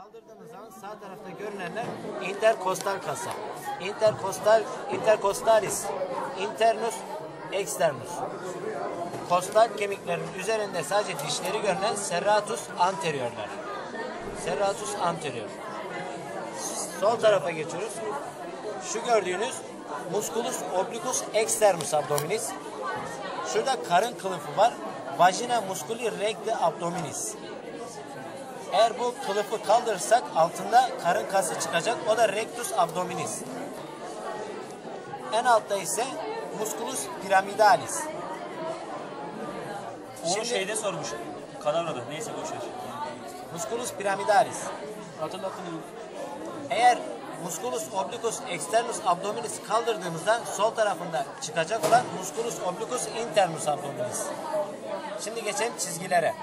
Kaldırdığımız zaman sağ tarafta görünenler interkostal kasa. Interkostal, interkostalis, internus, externus. Kostal kemiklerin üzerinde sadece dişleri görünen serratus anteriorlar. Serratus anterior. Sol tarafa geçiyoruz. Şu gördüğünüz musculus obliquus externus abdominis. Şurada karın kılıfı var. Vagina musculi recti abdominis. Eğer bu kılıfı kaldırırsak altında karın kası çıkacak. O da rectus abdominis. En altta ise musculus piramidalis. O Şimdi- şeyde sormuş. Kadavrada. Neyse boş ver. Musculus piramidalis. Hatırlattın mı? Eğer musculus obliquus externus abdominis kaldırdığımızda sol tarafında çıkacak olan musculus obliquus internus abdominis. Şimdi geçelim çizgilere.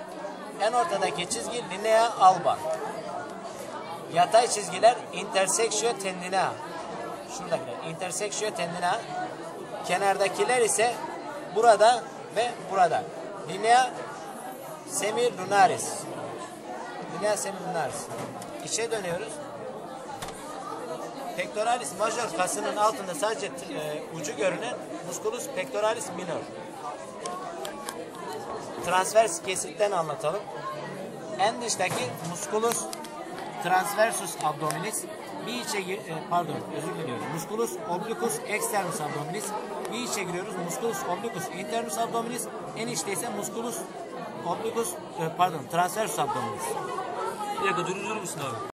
En ortadaki çizgi linea alba. Yatay çizgiler intersectio tendinea. Şuradakiler intersectio tendinea. Kenardakiler ise burada ve burada. Linea semilunaris. Linea semilunaris. İçe dönüyoruz. Pectoralis major kasının altında sadece e, ucu görünen musculus pectoralis minor. Transvers kesitten anlatalım. En dıştaki musculus transversus abdominis bir içe e, pardon özür diliyorum. Musculus obliquus externus abdominis bir içe giriyoruz. Musculus obliquus internus abdominis en içte ise musculus obliquus e, pardon transversus abdominis. Bir dakika durur musun abi?